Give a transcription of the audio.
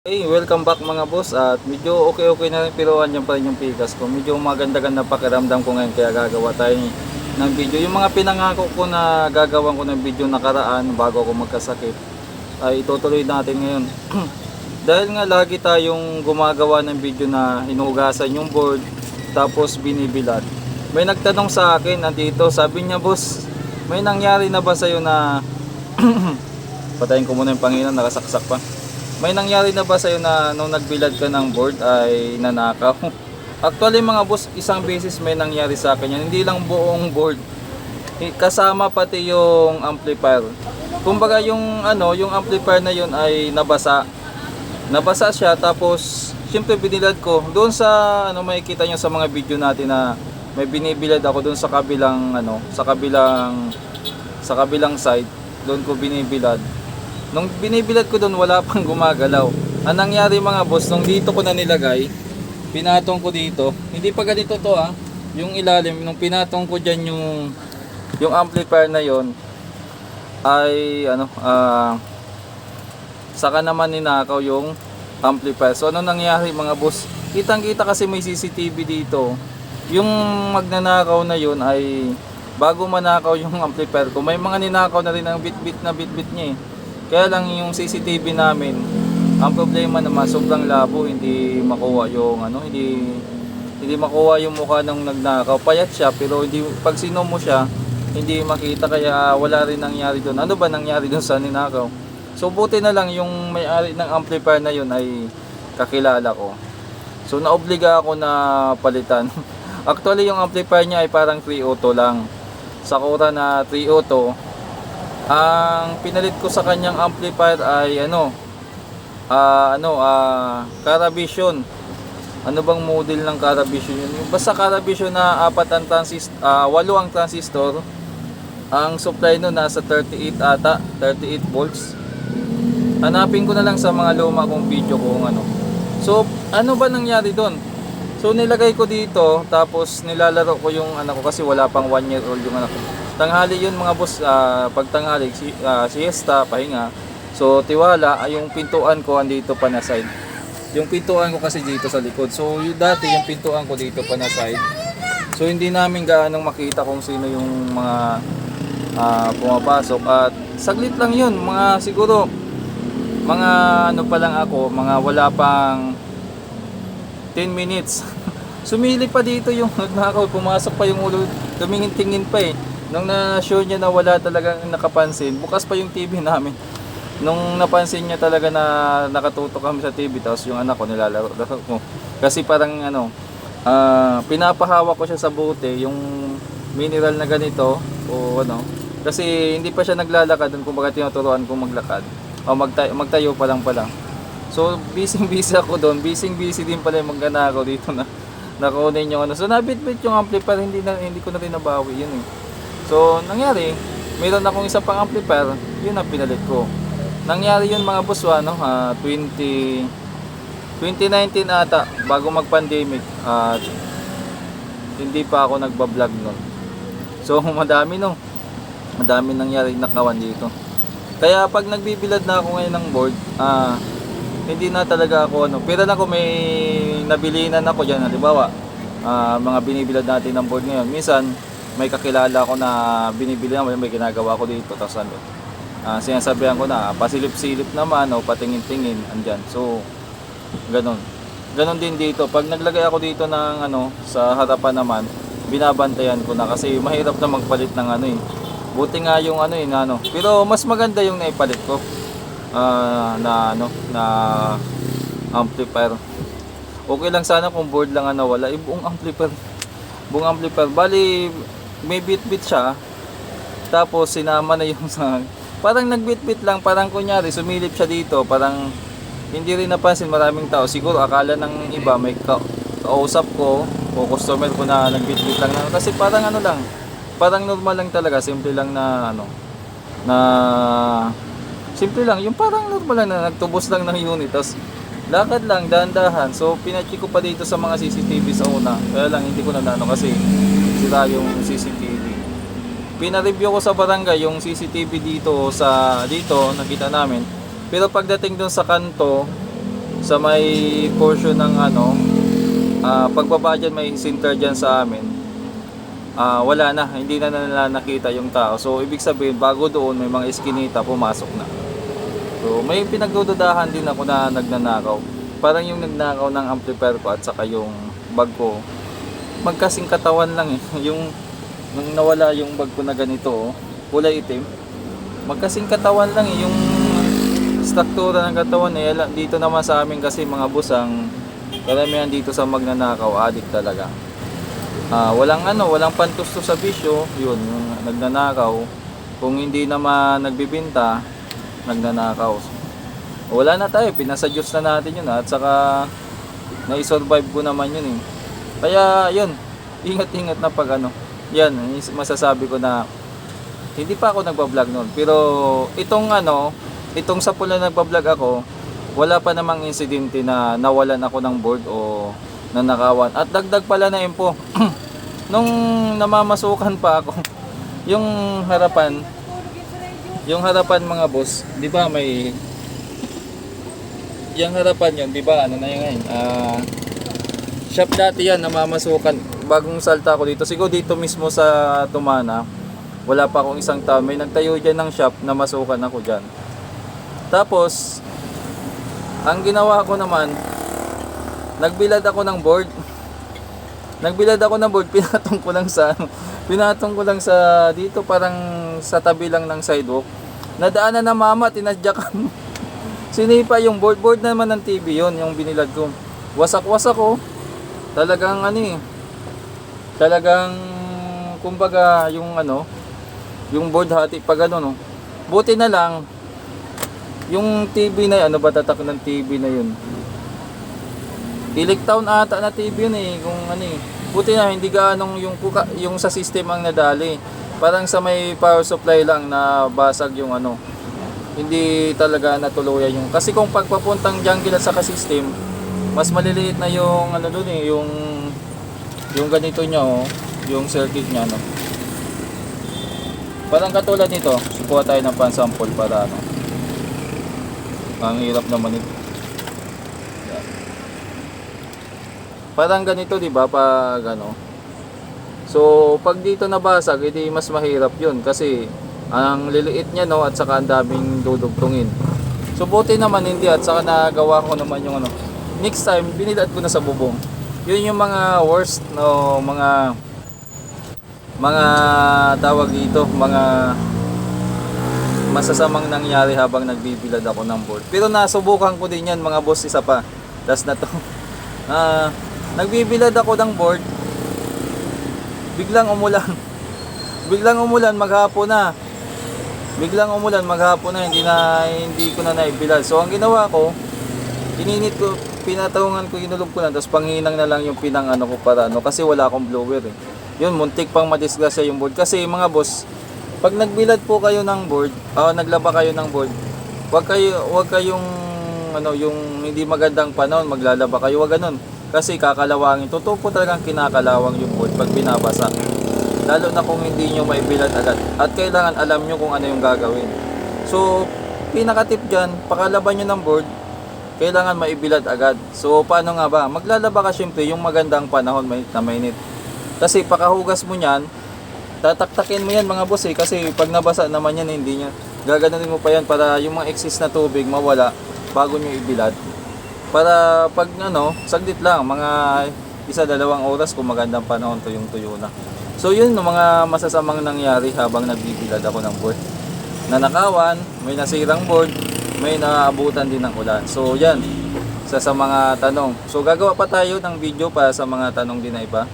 Hey, welcome back mga boss at medyo okay-okay na rin pero andyan pa rin yung pikas ko. Medyo maganda-ganda pakiramdam ko ngayon kaya gagawa tayo ng video. Yung mga pinangako ko na gagawan ko ng video nakaraan bago ako magkasakit ay itutuloy natin ngayon. Dahil nga lagi tayong gumagawa ng video na hinugasan yung board tapos binibilad. May nagtanong sa akin nandito, sabi niya boss, may nangyari na ba sa'yo na patayin ko muna yung Panginoon, nakasaksak pa. May nangyari na ba sa'yo na nung nagbilad ka ng board ay nanakaw? Actually mga boss, isang beses may nangyari sa akin yan. Hindi lang buong board. Kasama pati yung amplifier. Kumbaga yung ano, yung amplifier na yun ay nabasa. Nabasa siya tapos siyempre binilad ko doon sa ano makikita niyo sa mga video natin na may binibilad ako doon sa kabilang ano, sa kabilang sa kabilang side. Doon ko binibilad. Nung binibilad ko doon, wala pang gumagalaw. Ang nangyari mga boss, nung dito ko na nilagay, pinatong ko dito. Hindi pa ganito to ah. Yung ilalim, nung pinatong ko dyan yung, yung amplifier na yon ay ano, ah, saka naman ninakaw yung amplifier. So ano nangyari mga boss? Kitang kita kasi may CCTV dito. Yung magnanakaw na yun ay bago manakaw yung amplifier ko, may mga ninakaw na rin ang bit-bit na bit-bit niya eh. Kaya lang yung CCTV namin, ang problema naman sobrang labo, hindi makuha yung ano, hindi hindi makuha yung mukha ng nagnakaw. Payat siya pero hindi pag sino mo siya, hindi makita kaya wala rin nangyari doon. Ano ba nangyari doon sa ninakaw? So buti na lang yung may-ari ng amplifier na yun ay kakilala ko. So naobliga ako na palitan. Actually yung amplifier niya ay parang 3 auto lang. Sakura na 3 auto. Ang pinalit ko sa kanyang amplifier ay ano, ah ano, ah Caravision. Ano bang model ng Caravision yun? Basta Caravision na apat ang transistor, ah walo ang transistor. Ang supply no nasa 38 ata, 38 volts. Hanapin ko na lang sa mga luma kong video kung ano. So, ano ba nangyari doon? So, nilagay ko dito, tapos nilalaro ko yung anak ko kasi wala pang 1 year old yung anak ko. Tanghali yun mga boss, ah, pag tanghali, si, ah, siesta, pahinga. So, tiwala, ay yung pintuan ko andito pa na side. Yung pintuan ko kasi dito sa likod. So, yung dati yung pintuan ko dito pa na side. So, hindi namin gaanong makita kung sino yung mga ah, pumapasok. At saglit lang yun, mga siguro, mga ano pa lang ako, mga wala pang 10 minutes. Sumili pa dito yung nagnakaw, pumasok pa yung ulo, tumingin-tingin pa eh. Nung na-sure niya na wala talagang nakapansin, bukas pa yung TV namin. Nung napansin niya talaga na nakatutok kami sa TV, tapos yung anak ko nilalaro ko. Kasi parang ano, ah, pinapahawak ko siya sa bote, yung mineral na ganito, o ano. Kasi hindi pa siya naglalakad, kung kumbaga tinuturuan kong maglakad. O magtayo, magtayo pa lang pala. So, busy-busy ako doon. Busy-busy din pala yung magnanakaw dito na nakunin yung ano. So, nabit-bit yung amplifier, hindi, na, hindi ko na rin nabawi yun eh. So, nangyari, mayroon akong isa pang amplifier, yun ang pinalit ko. Nangyari yun mga boss, ano, ah, 20, 2019 ata, bago mag-pandemic, at hindi pa ako nagbablog nun. So, madami no. Madami nangyari nakawan dito. Kaya pag nagbibilad na ako ngayon ng board, ah, hindi na talaga ako ano. Pero na ako may nabilinan ako diyan, halimbawa, ah, mga binibilad natin ng board ngayon. Minsan may kakilala ko na binibili na may ginagawa ko dito tapos ano. ah, sinasabihan ko na pasilip-silip naman o patingin-tingin andyan. So ganun. Ganon din dito. Pag naglagay ako dito ng ano sa harapan naman, binabantayan ko na kasi mahirap na magpalit ng ano eh. Buti nga yung ano eh ano. Pero mas maganda yung naipalit ko. Ah, na ano na amplifier. Okay lang sana kung board lang ano wala. Eh, buong amplifier. Buong amplifier. Bali may bit-bit siya. Tapos sinama na yung sa parang nagbit-bit lang, parang kunyari sumilip siya dito, parang hindi rin napansin maraming tao. Siguro akala ng iba may ka kausap ko o customer ko na nagbit-bit lang na kasi parang ano lang, parang normal lang talaga, simple lang na ano na simple lang, yung parang normal lang na nagtubos lang ng unit tapos lakad lang, dahan-dahan. So, pinacheck ko pa dito sa mga CCTV sa una. Kaya lang, hindi ko na ano kasi sira yung CCTV. Pina-review ko sa barangay yung CCTV dito sa dito, nakita namin. Pero pagdating doon sa kanto, sa may portion ng ano, ah, pagbaba dyan may center dyan sa amin. Ah, wala na, hindi na nila nakita yung tao. So ibig sabihin bago doon may mga iskinita pumasok na. So may pinagdududahan din ako na nagnanakaw. Parang yung nagnakaw ng amplifier ko at saka yung bag ko. Magkasing katawan lang eh. Yung nung nawala yung bag ko na ganito, oh, kulay itim. Magkasing katawan lang eh. Yung struktura ng katawan eh. Dito naman sa amin kasi mga busang karamihan dito sa magnanakaw, adik talaga. Ah, walang ano, walang pantusto sa bisyo, yun, yung nagnanakaw. Kung hindi naman nagbibinta, nagnanakaw. Wala na tayo, pinasa Diyos na natin yun at saka nai-survive ko naman yun eh. Kaya yun, ingat-ingat na pag ano. Yan, masasabi ko na hindi pa ako nagbablog noon. Pero itong ano, itong sa pula nagbablog ako, wala pa namang insidente na nawalan ako ng board o nanakawan. At dagdag pala na info, nung namamasukan pa ako, yung harapan, yung harapan mga boss, di ba may yung harapan yun, di ba ano na yun ngayon, ah, shop dati yan, namamasukan, bagong salta ko dito, siguro dito mismo sa Tumana, wala pa akong isang taon, may nagtayo dyan ng shop, namasukan ako dyan. Tapos, ang ginawa ko naman, nagbilad ako ng board. Nagbilad ako ng board, pinatong ko lang sa pinatong ko lang sa dito parang sa tabi lang ng sidewalk. Nadaanan na mama, tinadyakan. Sinipa yung board, board naman ng TV yon yung binilad ko. Wasak-wasak ko. Talagang ano eh. Talagang kumbaga yung ano, yung board hati pag ano no. Buti na lang yung TV na ano ba tatak ng TV na yun? Iliktown ata na TV yun eh, kung ano eh. Buti na hindi gaanong yung kuka, yung sa system ang nadali. Parang sa may power supply lang na basag yung ano. Hindi talaga natuluyan yung kasi kung pagpapuntang jungle at saka system, mas maliliit na yung ano doon eh, yung yung ganito niya oh, yung circuit niya no. Parang katulad nito, sukuha tayo ng pansample para ano. Ang hirap naman ito. Parang ganito, 'di ba, pag ano. So, pag dito nabasag, edi mas mahirap 'yun kasi ang liliit niya no at saka ang daming dudugtungin. So, buti naman hindi at saka nagawa ko naman yung ano. Next time, binilad ko na sa bubong. 'Yun yung mga worst no, mga mga tawag dito, mga masasamang nangyari habang nagbibilad ako ng board. Pero nasubukan ko din yan mga boss isa pa. Tas na to. Ah, nagbibilad ako ng board. Biglang umulan. Biglang umulan maghapon na. Biglang umulan maghapon na hindi na hindi ko na naibilad. So ang ginawa ko, ininit ko, pinatungan ko, inulog ko na, tapos panghinang na lang yung pinang ano ko para ano, kasi wala akong blower eh. Yun, muntik pang madisgrasya yung board. Kasi mga boss, pag nagbilad po kayo ng board, o naglaba kayo ng board, wag kayo wag kayong ano yung hindi magandang panahon maglalaba kayo wag ganun kasi kakalawangin totoo po talagang kinakalawang yung board pag binabasa. Lalo na kung hindi nyo maibilad agad. At kailangan alam nyo kung ano yung gagawin. So pinaka-tip dyan pakalaban nyo ng board kailangan maibilad agad. So paano nga ba? Maglalaba ka syempre yung magandang panahon mainit na mainit. Kasi pakahugas mo nyan tataktakin mo yan mga boss eh. Kasi pag nabasa naman yan hindi niya gaganunin mo pa yan para yung mga excess na tubig mawala bago nyo ibilad para pag ano saglit lang mga isa dalawang oras kung magandang panahon tuyong tuyo na. So yun yung mga masasamang nangyari habang nagbibilad ako ng board nanakawan may nasirang board may naabutan din ng ulan. So yan isa sa mga tanong. So gagawa pa tayo ng video para sa mga tanong din na iba